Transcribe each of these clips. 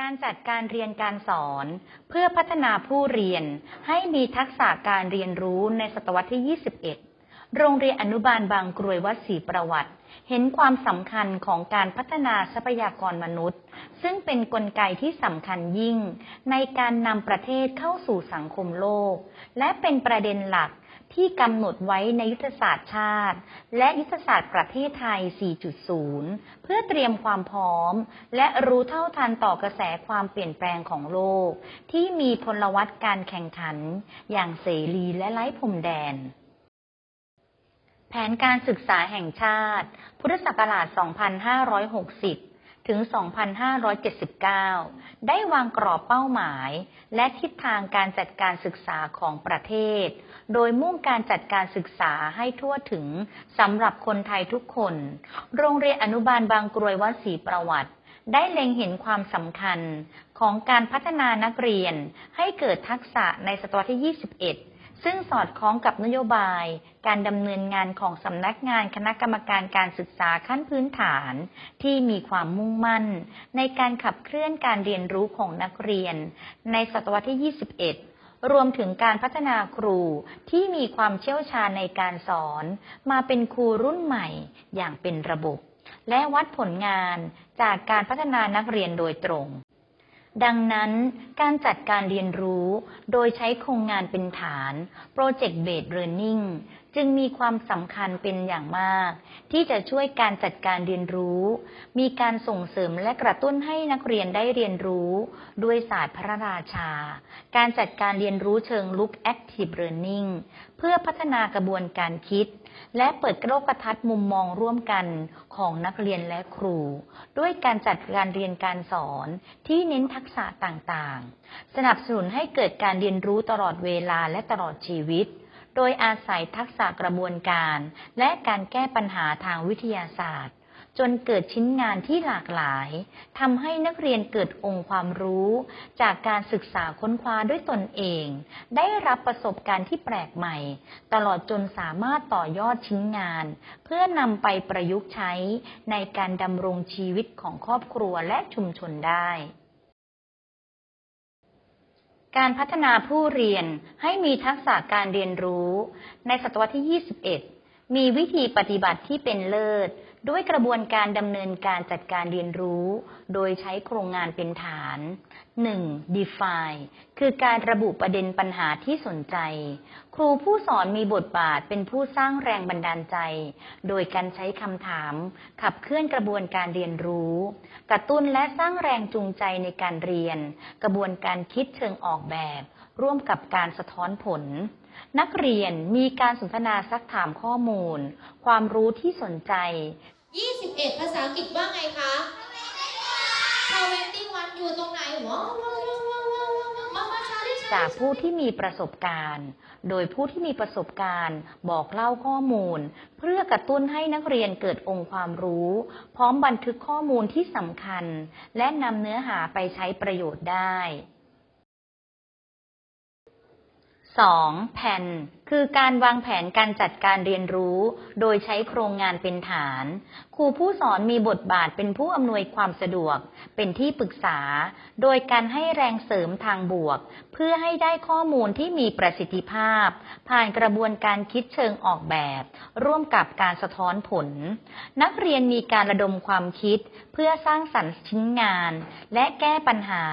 การจัดการเรียนการสอน เพื่อพัฒนาผู้เรียนให้มีทักษะการเรียนรู้ในศตวรรษที่ 21 โรงเรียนอนุบาลบางกรวยวัดศรีประวัติ เห็นความสำคัญของการพัฒนาทรัพยากรมนุษย์ ซึ่งเป็นนกลไกที่สำคัญยิ่ง ในการนำประเทศเข้าสู่สังคมโลก และเป็นประเด็นหลัก ที่กำหนดไว้ในยุทธศาสตร์ชาติ และยุทธศาสตร์ประเทศไทย 4.0 เพื่อเตรียมความพร้อม และรู้เท่าทันต่อกระแสความเปลี่ยนแปลงของโลก ที่มีพลวัตการแข่งขัน อย่างเสรีและไร้พรมแดน แผนการศึกษาแห่งชาติ พุทธศักราช 2560 ถึง 2579 ได้วางกรอบเป้าหมาย และทิศทางการจัดการศึกษาของประเทศ โดยมุ่งการจัดการศึกษาให้ทั่วถึงสำหรับคนไทยทุกคน โรงเรียนอนุบาลบางกรวยวัดศรีประวัติได้เล็งเห็นความสำคัญของการพัฒนานักเรียนให้เกิดทักษะในศตวรรษที่ 21 ซึ่งสอดคล้องกับนโยบาย การดำเนินงานของสำนักงานคณะกรรมการการศึกษาขั้นพื้นฐาน ที่มีความมุ่งมั่น ในการขับเคลื่อนการเรียนรู้ของนักเรียน ในศตวรรษที่ 21รวมถึงการพัฒนาครูที่มีความเชี่ยวชาญในการสอน มาเป็นครูรุ่นใหม่อย่างเป็นระบบ และวัดผลงานจากการพัฒนานักเรียนโดยตรง ดังนั้นการจัดการเรียนรู้โดยใช้โครงงานเป็นฐาน Project Based Learning จึงมีความสำคัญเป็นอย่างมาก ที่จะช่วยการจัดการเรียนรู้ มีการส่งเสริมและกระตุ้นให้นักเรียนได้เรียนรู้ ด้วยศาสตร์พระราชา การจัดการเรียนรู้เชิงลุก Active Learning เพื่อพัฒนากระบวนการคิด และเปิดโลกทัศน์มุมมองร่วมกันของนักเรียนและครู ด้วยการจัดการเรียนการสอนที่เน้นทักษะต่างๆ สนับสนุนให้เกิดการเรียนรู้ตลอดเวลาและตลอดชีวิต โดยอาศัยทักษะกระบวนการ และการแก้ปัญหาทางวิทยาศาสตร์ จนเกิดชิ้นงานที่หลากหลายทำให้นักเรียนเกิดองค์ความรู้ จากการศึกษาค้นคว้าด้วยตนเอง ได้รับประสบการณ์ที่แปลกใหม่ ตลอดจนสามารถต่อยอดชิ้นงาน เพื่อนำไปประยุกต์ใช้ในการดำรงชีวิตของครอบครัวและชุมชนได้ การพัฒนาผู้เรียนให้มีทักษะการเรียนรู้ ในศตวรรษที่ 21 มีวิธีปฏิบัติที่เป็นเลิศ ด้วยกระบวนการดำเนินการจัดการเรียนรู้ โดยใช้โครงงานเป็นฐาน 1. define คือการระบุประเด็นปัญหาที่สนใจ ครูผู้สอนมีบทบาทเป็นผู้สร้างแรงบันดาลใจ โดยการใช้คำถาม ขับเคลื่อนกระบวนการเรียนรู้ กระตุ้นและสร้างแรงจูงใจในการเรียน กระบวนการคิดเชิงออกแบบ ร่วมกับการสะท้อนผล นักเรียนมีการสนทนาซักถามข้อมูล ความรู้ที่สนใจ 21 ภาษาอังกฤษว่าไงคะ21อยู่ตรงไหนว้าวว้าวว้าวว้าวมามาชาลิจากผู้ที่มีประสบการณ์ โดยผู้ที่มีประสบการณ์ บอกเล่าข้อมูล เพื่อกระตุ้นให้นักเรียนเกิดองค์ความรู้ พร้อมบันทึกข้อมูลที่สำคัญ และนำเนื้อหาไปใช้ประโยชน์ได้ 2. แผ่น คือการวางแผนการจัดการเรียนรู้ โดยใช้โครงงานเป็นฐาน ครูผู้สอนมีบทบาทเป็นผู้อำนวยความสะดวก เป็นที่ปรึกษา โดยการให้แรงเสริมทางบวก เพื่อให้ได้ข้อมูลที่มีประสิทธิภาพ ผ่านกระบวนการคิดเชิงออกแบบ ร่วมกับการสะท้อนผล นักเรียนมีการระดมความคิด เพื่อสร้างสรรค์ชิ้นงาน และแก้ปัญหา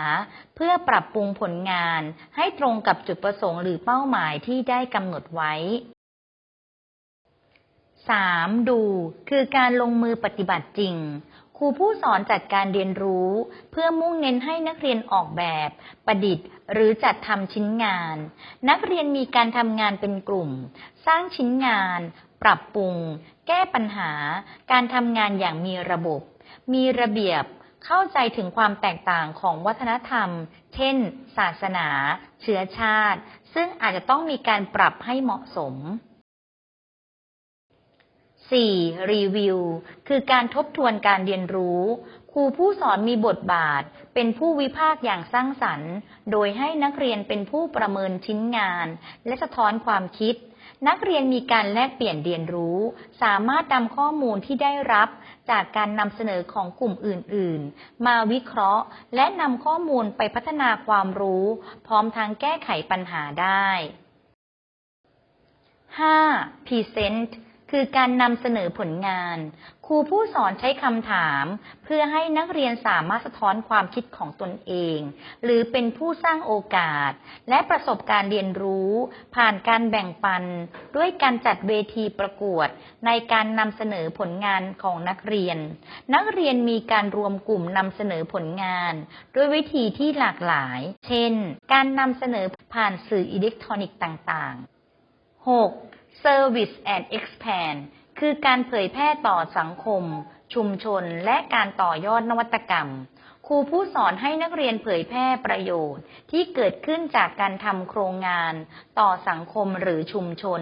เพื่อปรับปรุงผลงาน ให้ตรงกับจุดประสงค์หรือเป้าหมายที่ได้กำหนดไว้ 3. ดูคือการลงมือปฏิบัติจริง ครูผู้สอนจัดการเรียนรู้ เพื่อมุ่งเน้นให้นักเรียนออกแบบ ประดิษฐ์ หรือจัดทำชิ้นงาน นักเรียนมีการทำงานเป็นกลุ่ม สร้างชิ้นงาน ปรับปรุง แก้ปัญหา การทำงานอย่างมีระบบ มีระเบียบ เข้าใจถึงความแตกต่างของวัฒนธรรม เช่น ศาสนา เชื้อชาติ ซึ่งอาจจะต้องมีการปรับให้เหมาะสม 4. รีวิว คือการทบทวนการเรียนรู้ ครูผู้สอนมีบทบาท เป็นผู้วิพากษ์อย่างสร้างสรรค์ โดยให้นักเรียนเป็นผู้ประเมินชิ้นงาน และสะท้อนความคิด นักเรียนมีการแลกเปลี่ยนเรียนรู้ สามารถนำข้อมูลที่ได้รับจากการนำเสนอของกลุ่มอื่น ๆ มาวิเคราะห์ และนำข้อมูลไปพัฒนาความรู้ พร้อมทางแก้ไขปัญหาได้ 5. Present คือการนำเสนอผลงาน ครูผู้สอนใช้คำถาม เพื่อให้นักเรียนสามารถสะท้อนความคิดของตนเอง หรือเป็นผู้สร้างโอกาส และประสบการณ์เรียนรู้ ผ่านการแบ่งปัน ด้วยการจัดเวทีประกวด ในการนำเสนอผลงานของนักเรียน นักเรียนมีการรวมกลุ่มนำเสนอผลงาน ด้วยวิธีที่หลากหลาย เช่น การนำเสนอผ่านสื่ออิเล็กทรอนิกส์ต่าง ๆ 6. Service and Expand คือการเผยแพร่ต่อสังคม ชุมชน และการต่อยอดนวัตกรรม ครูผู้สอนให้นักเรียนเผยแพร่ประโยชน์ ที่เกิดขึ้นจากการทำโครงงาน ต่อสังคมหรือชุมชน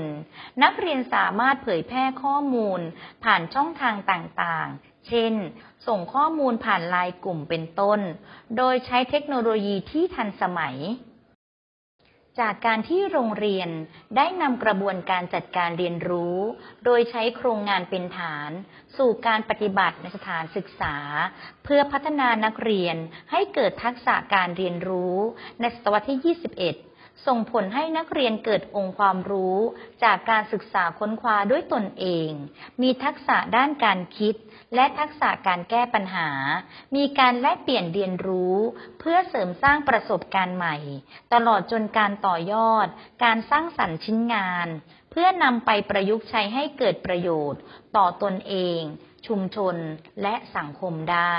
นักเรียนสามารถเผยแพร่ข้อมูล ผ่านช่องทางต่างๆ เช่น ส่งข้อมูลผ่านไลน์กลุ่มเป็นต้น โดยใช้เทคโนโลยีที่ทันสมัย จากการที่โรงเรียนได้นำกระบวนการจัดการเรียนรู้ โดยใช้โครงงานเป็นฐาน สู่การปฏิบัติในสถานศึกษา เพื่อพัฒนานักเรียนให้เกิดทักษะการเรียนรู้ ในศตวรรษที่ 21 ส่งผลให้นักเรียนเกิดองค์ความรู้ จากการศึกษาค้นคว้าด้วยตนเอง มีทักษะด้านการคิด และทักษะการแก้ปัญหา มีการแลกเปลี่ยนเรียนรู้ เพื่อเสริมสร้างประสบการณ์ใหม่ ตลอดจนการต่อยอด การสร้างสรรค์ชิ้นงาน เพื่อนำไปประยุกต์ใช้ให้เกิดประโยชน์ ต่อตนเอง ชุมชน และสังคมได้